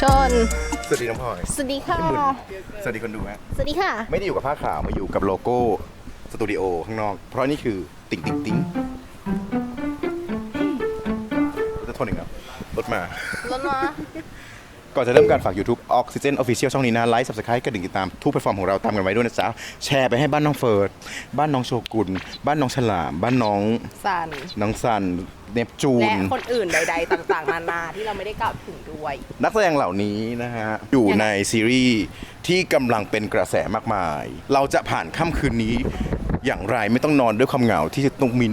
ชน สวัสดีน้องพลอย สวัสดีค่ะ สวัสดีคนดูฮะ สวัสดีค่ะ ไม่ได้อยู่กับผ้าขาวมาอยู่กับโลโก้สตูดิโอข้างนอก เพราะนี่คือติ๊งติ๊งติ๊งจะทนอีกแล้วรถมารถมา ก่อนจะเริ่มการฝาก YouTube Oxygen Official ช่องนี้นะไลค์ Subscribe กระดิ่งติดตามทุกแพลตฟอร์มของเราตามกันไว้ด้วยนะจ๊ะแชร์ไปให้บ้านน้องเฟิร์สบ้านน้องโชกุนบ้านน้องฉลาม บ้านน้องสันน้องซันเนปจูและน คนอื่นใด ๆ ต่างๆ นานาที่เราไม่ได้กล่าวถึงด้วย นักแสดงเหล่านี้นะฮะ อยู่ในซีรีส์ที่กำลังเป็นกระแสมากมาย เราจะผ่านค่ำคืนนี้ อย่างไรไม่ต้องนอนด้วยความเหงาที่ตุงมิน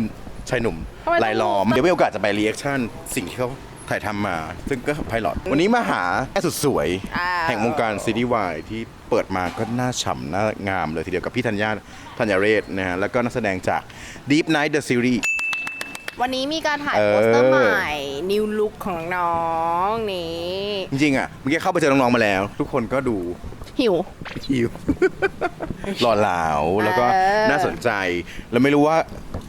ชายหนุ่มทำไมต้อง ลายล้อม เดี๋ยวมีโอกาสจะไปรีแอคชั่นสิ่งที่เขา ถ่ายทำมา ซึ่งก็ไพลอตวันนี้มาหาแม่สุดสวย อ่า แห่งวงการซีรีส์วายที่เปิดมาก็น่าฉ่ำน่างามเลยทีเดียวกับพี่ธัญญาธัญเรศนะฮะแล้วก็นักแสดงจาก Deep Night the Series วันนี้มีการถ่ายเออ โปสเตอร์ใหม่ นิวลุคของน้องนี่ จริงๆอะเมื่อกี้เข้าไปเจอน้องๆมาแล้ว ทุกคนก็ดู หิว อิว หล่อเหลาแล้วก็เออ น่าสนใจ แล้วไม่รู้ว่า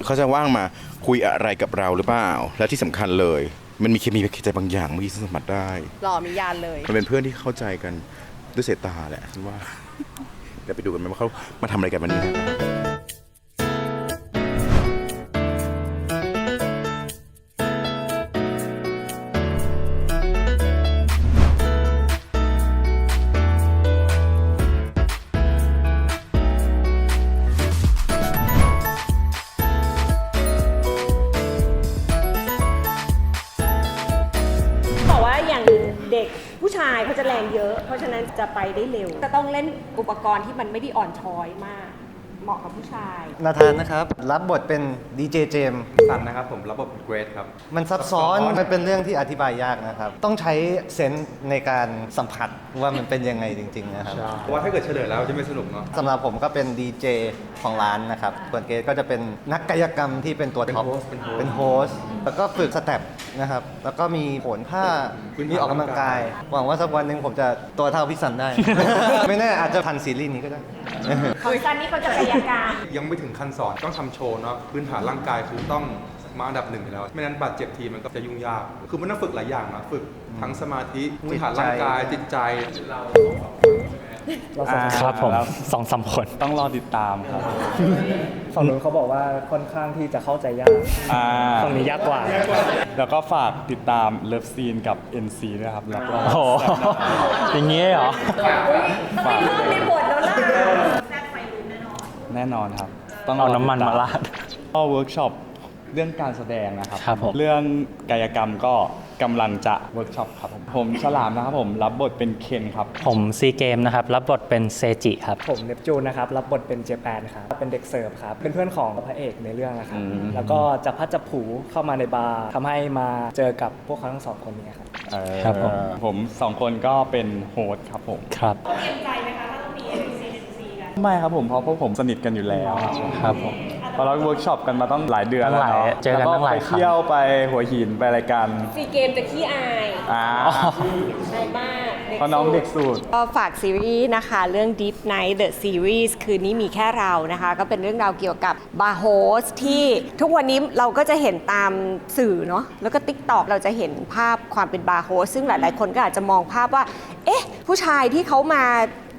เขาจะว่างมาคุยอะไรกับเราหรือเปล่า และที่สำคัญเลย มันมีเคมีใจบางอย่างเมื่อกี้ฉันสัมผัสได้ หล่อมียานเลย มันเป็นเพื่อนที่เข้าใจกันด้วยสายตาแหละฉันว่าเดี๋ยวไปดูกันไหมว่าเขามาทำอะไรกันวันนี้ จะไปได้เร็ว จะต้องเล่นอุปกรณ์ที่มันไม่ได้อ่อนช้อยมาก เหมาะกับผู้ชาย นาธานนะครับ รับบทเป็นดีเจเจมส์สันนะครับผมรับบทเป็นเกรดครับ มันซับซ้อน มันเป็นเรื่องที่อธิบายยากนะครับ ต้องใช้เซนส์ในการสัมผัสว่ามันเป็นยังไงจริง ๆ นะครับเพราะว่าถ้าเกิดเฉลยแล้วจะไม่สนุกเนาะ สำหรับผมก็เป็นดีเจของร้านนะครับส่วนเกรทก็จะเป็นนักกายกรรมที่เป็นตัวเป็นท็อปโฮสต์เป็นโฮสต์ เป็นโฮสต์แล้วก็ฝึกสเต็ปนะครับ แล้วก็มีโผนผ้าพื้นฐานมีออกกำลังกาย หวังว่าสักวันหนึ่งผมจะตัวเท่าพี่สันได้ ไม่แน่อาจจะทันซีรีส์นี้ก็ได้ ของซันนี่เขาจะกายกรรมยังไม่ถึงขั้นสอนต้องทำโชว์เนาะพื้นฐานร่างกายคือต้องมาอันดับหนึ่งอยู่แล้ว ไม่นั้นบาดเจ็บทีมันก็จะยุ่งยาก คือมันต้องฝึกหลายอย่างนะฝึกทั้งสมาธิพื้นฐานร่างกายจิตใจครับผมสองสามคน ต้องรอติดตามครับฝั่งนู้นเขาบอกว่าค่อนข้างที่จะเข้าใจยากอ่าฝั่งนี้ยากกว่า แล้วก็ฝากติดตามเลิฟซีนกับ NC ด้วยครับแล้วก็โอ้โห อย่างนี้เหรอต้องมีรูปในบทแล้วล่ะ แน่นอนครับ ต้องเอาน้ำมันมาราด ก็เวิร์กช็อปเรื่องการแสดงนะครับครับผม เรื่องกายกรรมก็กำลังจะเวิร์กช็อปครับผมผมฉลามนะครับผมรับบทเป็นเคนครับ ผมซีเกมนะครับ รับบทเป็นเซจิครับ ผมเนปจูนนะครับ รับบทเป็นเจแปนครับ เป็นเด็กเสิร์ฟครับ เป็นเพื่อนของพระเอกในเรื่องนะครับ อืม แล้วก็จับพัดจับผูเข้ามาในบาร์ทำให้มาเจอกับพวกเขาทั้งสองคนนี้ครับ เอ่อครับผม ผมสองคนก็เป็นโฮสต์ครับผม ครับไม่ ครับผมเพราะพวกผมสนิทกันอยู่แล้วครับผมเพราะเราเวิร์กช็อปกันมาต้องหลายเดือนตั้แล้วงหลายเนาะเจอกันตั้งหลายแวครั้งไปเที่ยวไปหัวหินไปอะไรกันซีเกมจะขี้อายอ่าใช่มากด็กเพราะน้องเด็กสุดก็ฝากซีรีส์นะคะ เรื่อง Deep Night The Series คืนนี้มีแค่เรานะคะ ก็เป็นเรื่องราวเกี่ยวกับบาร์โฮสที่ทุกวันนี้เราก็จะเห็นตามสื่อเนาะแล้วก็ TikTok เราจะเห็นภาพความเป็นบาร์โฮสซึ่งหลาย ๆ คนก็อาจจะมองภาพว่า เอ๊ะ ผู้ชายที่เขามา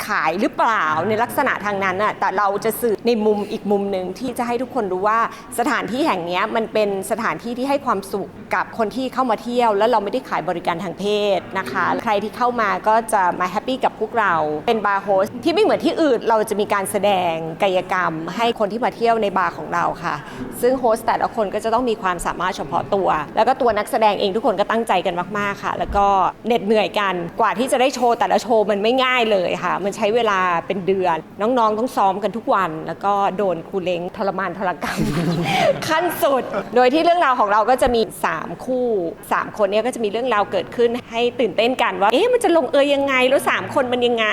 ขายหรือเปล่าในลักษณะทางนั้นน่ะแต่เราจะสื่อในมุมอีกมุมหนึ่งที่จะให้ทุกคนรู้ว่าสถานที่แห่งเนี้ยมันเป็นสถานที่ที่ให้ความสุขกับคนที่เข้ามาเที่ยว แล้วเราไม่ได้ขายบริการทางเพศนะคะ ใครที่เข้ามาก็จะมาแฮปปี้กับพวกเราเป็นบาร์โฮสที่ไม่เหมือนที่อื่นเราจะมีการแสดงกายกรรม ให้คนที่มาเที่ยวในบาร์ของเราค่ะ ซึ่งโฮสแต่ละคนก็จะต้องมีความสามารถเฉพาะตัว แล้วก็ตัวนักแสดงเองทุกคนก็ตั้งใจกันมากๆค่ะ แล้วก็เหน็ดเหนื่อยกันกว่าที่จะได้โชว์แต่ละโชว์มันไม่ง่ายเลยค่ะ มันใช้เวลาเป็นเดือน น้องๆต้องซ้อมกันทุกวัน แล้วก็โดนครูเล้งทรมานทรกรรม ขั้นสุด โดยที่เรื่องราวของเราก็จะมี 3 คู่ 3 คนเนี้ก็จะมีเรื่องราวเกิดขึ้นให้ตื่นเต้นกันว่า เอ๊ะมันจะลงเอยยังไง แล้ว 3 คนมันยังไง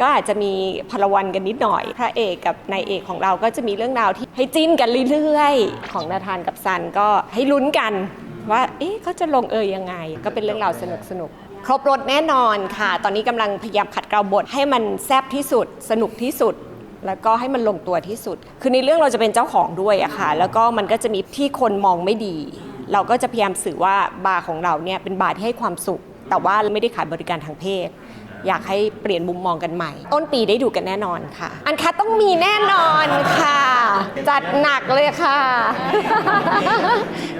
ก็อาจจะมีพลวันกันนิดหน่อย พระเอกกับนายเอกของเราก็จะมีเรื่องราวที่ให้จิ้นกันเรื่อยๆ ของนาธานกับซันก็ให้ลุ้นกันว่า เอ๊ะเขาจะลงเอยยังไง ก็เป็นเรื่องราวสนุกสนุก ครบรถแน่นอนค่ะ ตอนนี้กำลังพยายามขัดเกลาบทให้มันแซบที่สุด สนุกที่สุด แล้วก็ให้มันลงตัวที่สุด คือในเรื่องเราจะเป็นเจ้าของด้วยอะค่ะ แล้วก็มันก็จะมีที่คนมองไม่ดี เราก็จะพยายามสื่อว่าบาร์ของเราเนี่ยเป็นบาร์ที่ให้ความสุข แต่ว่าไม่ได้ขายบริการทางเพศ อยากให้เปลี่ยนมุมมองกันใหม่ ต้นปีได้ดูกันแน่นอนค่ะ อันคัดต้องมีแน่นอนค่ะ จัดหนักเลยค่ะ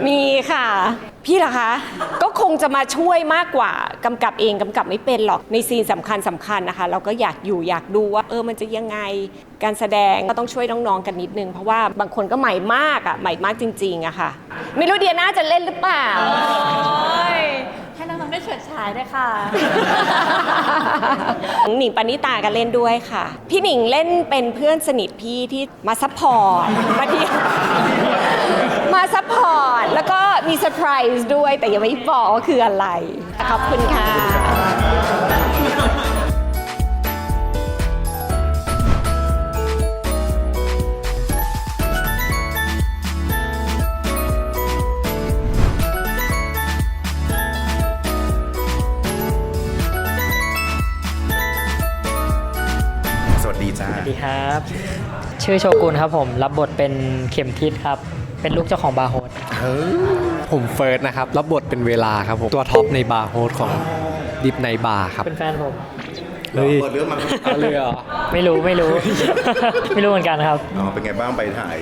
มีค่ะ พี่ล่ะคะ ก็คงจะมาช่วยมากกว่ากำกับเองกำกับไม่เป็นหรอกในซีนสำคัญสำคัญนะคะ เราก็อยากอยู่อยากดูว่า เออมันจะยังไงการแสดงก็ต้องช่วยน้องๆกันนิดนึง เพราะว่าบางคนก็ใหม่มากอะใหม่มากจริงๆอะค่ะ ไม่รู้เดียน่าจะเล่นหรือเปล่า ให้น้องๆได้เฉิดฉายด้วยค่ะ หนิงปณิตาก็เล่นด้วยค่ะ พี่หนิงเล่นเป็นเพื่อนสนิทพี่ที่มาซัพพอร์ตมาที่มาซัพพอร์ตแล้วก็ มีเซอร์ไพรส์ด้วยแต่ยังไม่บอกว่าคืออะไร ขอบคุณค่ะสวัสดีจ้าสวัสดีครับ ชื่อโชกุนครับผม รับบทเป็นเข็มทิศครับ เป็นลูกเจ้าของบาร์โฮสผมเฟิร์สนะครับ รับบทเป็นเวลาครับผม ตัวท็อปในบาร์โฮสของดิฟในบาร์ครับ เป็นแฟนผมเฮ้ยเปิดเรื่องมาเอาเลยเหรอไม่รู้ไม่รู้ ไม่รู้เหมือนกันครับ อ๋อเป็นไงบ้างไปถ่าย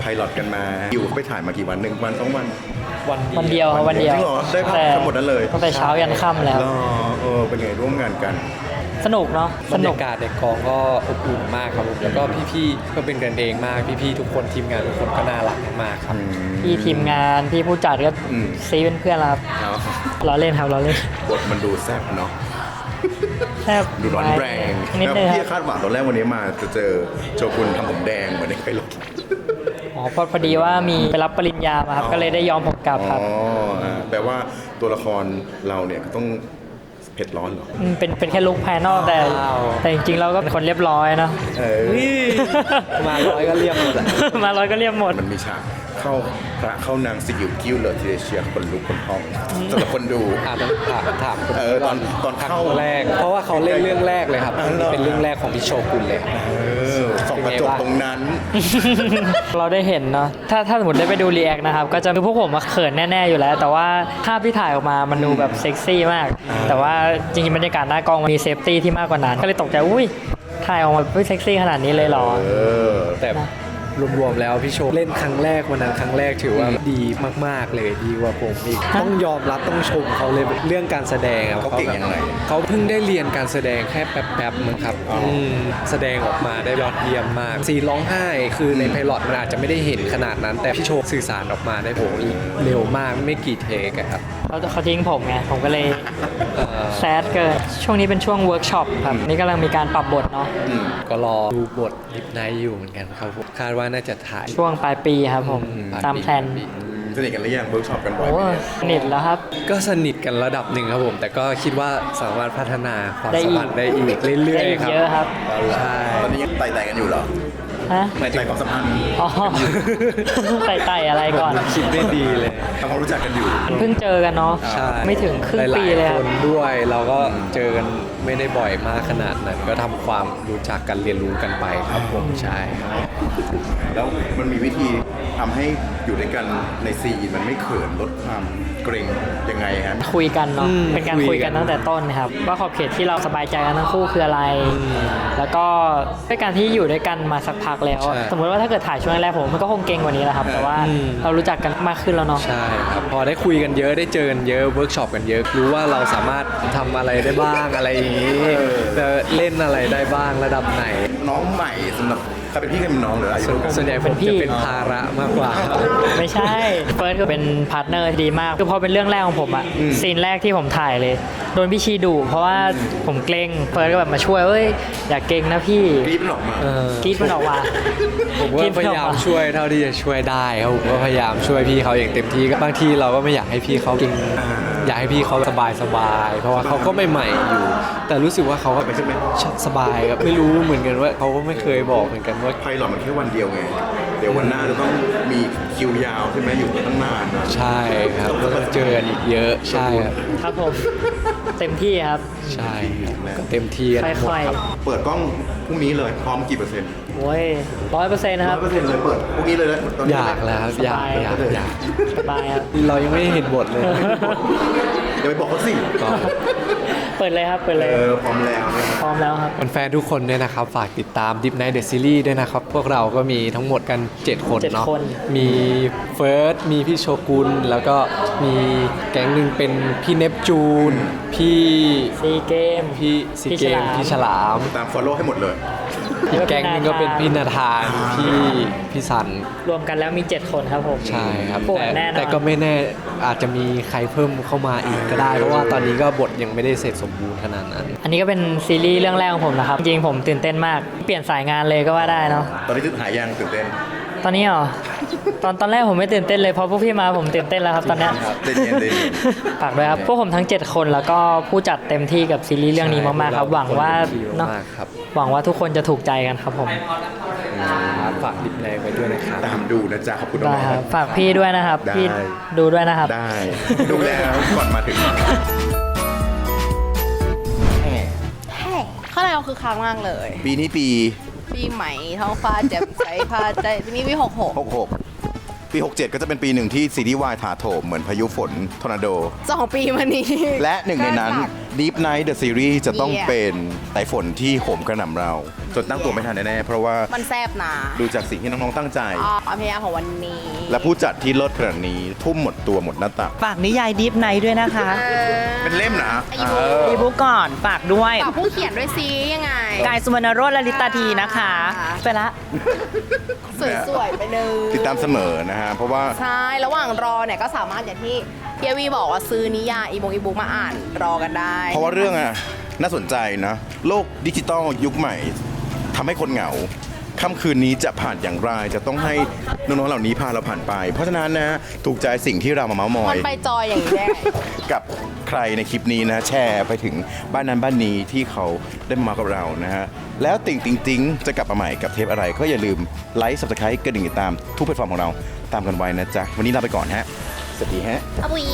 ไพลอตกันมา อยู่ไปถ่ายมากี่วันหนึ่งวันสองวัน วันวันเดียวครับวันเดียวจริงเหรอได้ภาพแต่ทั้งหมดนั้นเลยตั้งแต่เช้ายันค่ำแล้วรอเออเป็นไงร่วมงานกันสนุกเนาะบสรรนุยากกาศในกองก็อบอุ่นมากครับผมแล้วก็พี่ๆก็เป็นกันเองมากพี่ๆทุกคนทีมงานทุกคนก็น่ารักมากครับพี่ทีมงานพี่ผู้จัดก็อืมซีเป็นเพื่อนเราครับเอาล้อเล่นครับล้อเล่นบทมันดูแซ่บเนาะแทบดูร้อนแรงนิดแล้วนึงคพี่รับคาดหวังตอนแรกวันนี้มาจะเจอโชกุนทำผมแดงเหมือนในไพล อตอ๋อพอพอดีว่ามีไปรับปริญญามาครับ ก็เลยได้ยอมผมกลับครับ อ๋ออ่าแปลว่าตัวละครเราเนี่ยก็ต้องเผ็ดร้อนเหรอมเป็นเป็นแค่ลุกภายนอกแต่ ว้าว แต่จริงๆเราก็เป็นคนเรียบร้อยเนาะ เออ มาร้อยก็เรียบหมดอะ มาร้อยก็เรียบหมด มันมีฉากเข้าพระเข้านางสยิวกิ้วเลยทีเดียวเชียร์คนลุกคนพองสำหรับคนดู ถามถามถามคนเออตอนตอนเข้าแรก เพราะว่าเขาเล่นเรื่องแรกเลยครับ อ๋อเหรอ เป็นเรื่องแรกของพี่โชกุนเลย เออ ส่องกระจกตรงนั้น เราได้เห็นเนาะถ้าถ้าสมมติได้ไปดูรีแอคนะครับ ก็จะคือพวกผมมาเขินแน่ ๆ อยู่แล้ว แต่ว่าภาพที่ถ่ายออกมามันดูแบบเซ็กซี่มาก แต่ว่าจริงๆบรรยากาศหน้ากองมันมีเซฟตี้ที่มากกว่านั้น ก็เลยตกใจอุ้ยถ่ายออกมาเฮ้ยเซ็กซี่ขนาดนี้เลยเหรอ เออ แต่ รวมๆแล้วพี่โชว์เล่นครั้งแรกวันนั้นครั้งแรกถือว่าดีมากๆเลยดีกว่าผมอีกต้องยอมรับต้องชมเขาเลยเรื่องการแสดงอะเขาเก่งแบบยังไงเขาเพิ่งได้เรียนการแสดงแค่แป๊บๆมั้งครับอ๋ออืมแสดงออกมาได้ยอดเยี่ยมมากซีนร้องไห้ คือในไพลอตมันอาจจะไม่ได้เห็นขนาดนั้น แต่พี่โชว์สื่อสารออกมาได้โหเร็วมากไม่กี่เทคอะครับ เขาเขาทิ้งผมไง ผมก็เลยเอ่อแซดเกิน ช่วงนี้เป็นช่วงเวิร์กช็อปครับ นี่กำลังมีการปรับบทเนาะ ก็รอดูบทลิปไนท์อยู่เหมือนกันครับผมคาดว่าน่าจะถ่าย ช่วงปลายปีครับผมอืตามแพลนสนิทกันหรือยังเวิร์กช็อปกันบ่อยโอ้ไหมเนี่ยสนิทแล้วครับ ก็สนิทกันระดับหนึ่งครับผม แต่ก็คิดว่าสามารถพัฒนาความได้สัมอีกพันธ์ได้อีกเรื่อยได้อีกๆครับเยอะครับใช่ตอนนี้ยังไต่แต่กันอยู่เหรอ ฮะหมายถึไต่งความสัมพันธ์อ๋อไต่ไต่อะไรก่อน คิดได้ดีเลยทำความรู้จักกันอยู่ เพิ่งเจอกันเนาะ ใช่ไม่ถึงครึ่งหาปียเลยๆคครับนด้วยเราก็เจอกันไม่ได้บ่อยมากขนาดนั้น ก็ทำความรู้จักกันเรียนรู้กันไปครับผมใช่ครับ แล้วมันมีวิธีทำให้อยู่ด้วยกันในซีนมันไม่เขินลดความเกรงยังไงฮะ คุยกันเนาะ อืมเป็นการคุคุยยกักันนตั้งแต่ต้นนะครับ ว่าขอบเขตที่เราสบายใจกันทั้งคู่คืออะไร แล้วก็ด้วยการที่อยู่ด้วยกันมาสักพักแล้ว ใช่สมมติว่าถ้าเกิดถ่ายช่วงแรกผมมันก็คงเก่งกว่านี้แหละครับ แต่ว่าอืม เรารู้จักกันมากขึ้นแล้วเนาะ ใช่ครับพอได้คุยกันเยอะได้เจอกันเยอะเวิร์กช็อปกันเยอะ รู้ว่าเราสามารถทำอะไรได้บ้างอะไรอย่างนี้จะเล่นอะไรได้บ้างระดับไหน น้องใหม่สำหรับใครเป็นพี่ใครเป็นน้องหรืออะไรส่วนส่วนใหญ่ผมจะเป็นภาระมากกว่า ไม่ใช่ เฟิร์สก็เป็นพาร์ทเนอร์ที่ดีมาก คือพอเป็นเรื่องแรกของผมอะซีนแรกที่ผมถ่ายเลย โดนพี่ชีดุเพราะว่าผมเกรงเฟิร์สก็แบบมาช่วยเอ้ยอย่าเกรงนะพี่กรี๊ดมันออกมาเออกรีดมันออกมาผมก็พยายามช่วยเท่าที่จะช่วยได้ครับผมก็พยายามช่วยพี่เขาอย่างเต็มที่ก็บางทีเราก็ไม่อยากให้พี่เขากิน อยากให้พี่เขาสบายสบายๆเพราะว่าเขาก็ไม่ใหม่อยู่ แต่รู้สึกว่าเขาก็สบายครับไม่รู้เหมือนกันว่าเขาก็ไม่เคยบอกเหมือนกันว่าไพลอตมันแค่วันเดียวไง เดี๋ยววันหน้าจะต้องมีคิวยาวใช่ไหมอยู่กันตั้งนานนะใช่ครับแล้วก็เจอกันอีกเยอะใช่ครับครับผม เต็มที่ครับ ใช่ครับก็เต็มที่กันหมดค่อยครับ เปิดกล้องพรุ่งนี้เลยพร้อมกี่เปอร์เซ็นต์ๆโอ้ยร้อยเปอร์เซ็นต์นะคร้รัอบยเปอร์เซ็นต์เลยเปิดพรุ่งนี้เลยนะตอนอนี้ยากแล้วครับอยากสบายอยากอยาก สบายครับ เรายังไม่ได้เห็นบทเลย อย่าไปบอกเขาสิ ก็เปิดเลยครับ เปิดเลย เออพร้อมแล้วนะพร้อมแล้วครับ แฟนๆทุกคนเนี่ยนะครับ ฝากติดตาม Deep Night The Series ด้วยนะครับ พวกเราก็มีทั้งหมดกัน 7 คนเจ็ดเนาะคน มีเฟิร์ส มีพี่โชกุน แล้วก็มีแก๊งหนึ่งเป็นพี่เนปจูน พี่ซีเกม พี่ซีเกม พี่ฉลาม ตาม follow ให้หมดเลย อีกแก๊งหนึงก็เป็นพี่นาธาน พี่พี่สัน รวมกันแล้วมี 7 คนครับผมใช่ครับ ปวดแต่แน่นอน แต่ก็ไม่แน่ อาจจะมีใครเพิ่มเข้ามาอีกก็ได้ เพราะว่าตอนนี้ก็บทยังไม่ได้เสร็จสมบูรณ์ขนาดนั้น อันนี้ก็เป็นซีรีส์เรื่องแรกของผมนะครับ จริงๆผมตื่นเต้นมาก เปลี่ยนสายงานเลยก็ว่าได้เนาะ ตอนนี้หายยังตื่นเต้นตอนนี้เหรอ ตอนตอนแรกผมไม่ตื่นเต้นเลยพอพวกพี่มาผมตื่นเต้นแล้วครับตอนเนี้ยครับเต้นเย็นเต้นเย็น ฝากด้วยครับ พวกผมทั้ง 7 คนแล้วก็ผู้จัดเต็มที่กับซีรีส์เรื่องนี้มากๆครับ หวังว่าเนาะ มากครับ หวังว่าทุกคนจะถูกใจกันครับผม ครับฝากดิบแรงไว้ด้วยนะครับ ตามดูนะจ๊ะขอบคุณได้มากครับฝากพี่ด้วยนะครับ ได้ พี่ดูด้วยนะครับ ได้ ดูแล้วก่อนมาถึง ข้างในเราคือค้างมากเลย ปีนี้ปี ปีใหม่ท้องฟ้าแจ่มใสพาใจปีนี้ปีหกหก66 ปี 67 ก็จะเป็นปีหนึ่งที่ซีรีส์วายถาโถมเหมือนพายุฝนทอร์นาโด สองปีมานี้และหนึ่งในนั้น Deep Night The Series จะต้อง Yeah เป็นไต้ฝนที่โหมกระหน่ำเรา จนตั้งตัวไม่ทันแน่ๆเพราะว่ามันแซบนะดูจากสิ่งที่น้องๆตั้งใจอ๋อพยายามของวันนี้ และผู้จัดที่เลิศขนาดนี้ทุ่มหมดตัวหมดหน้าตักฝากนิยายดิฟไนด้วยนะคะ เป็นเล่มนะอีบุ๊กเอออีบุ๊กก่อนฝากด้วยฝากผู้เขียนด้วยซิยังไงกายสุวรรณโรจน์ลลิตาทีนะคะไปละสวยๆไปเลยติดตามเสมอนะฮะเพราะว่าใช่ระหว่างรอเนี่ยก็สามารถอย่างที่เฮียวีบอกว่าซื้อนิยายอีบงอีบุ๊กมาอ่านรอกันได้เพราะว่าเรื่องอะน่าสนใจนะ โลกดิจิตอลยุคใหม่ทำให้คนเหงาค่ำคืนนี้จะผ่านอย่างไรจะต้องให้น้องๆเหล่านี้พาเราผ่านไป เพราะฉะนั้นนะถูกใจสิ่งที่เรามาเมาส์มอมัยนไปจอยอย่างนี้ได้กับใครในคลิปนี้นะแชร์ไปถึงบ้านนั้นบ้านนี้ที่เขาได้มากับเรานะฮะแล้วติ่งติงติงจะกลับมาใหม่กับเทปอะไร ก็อย่าลืมไลค์ subscribe กระดิ่งติดตามทุกแพลตฟอร์มของเราตามกันไว้นะจ๊ะ วันนี้ลาไปก่อนฮะส วัสดีฮะอบุย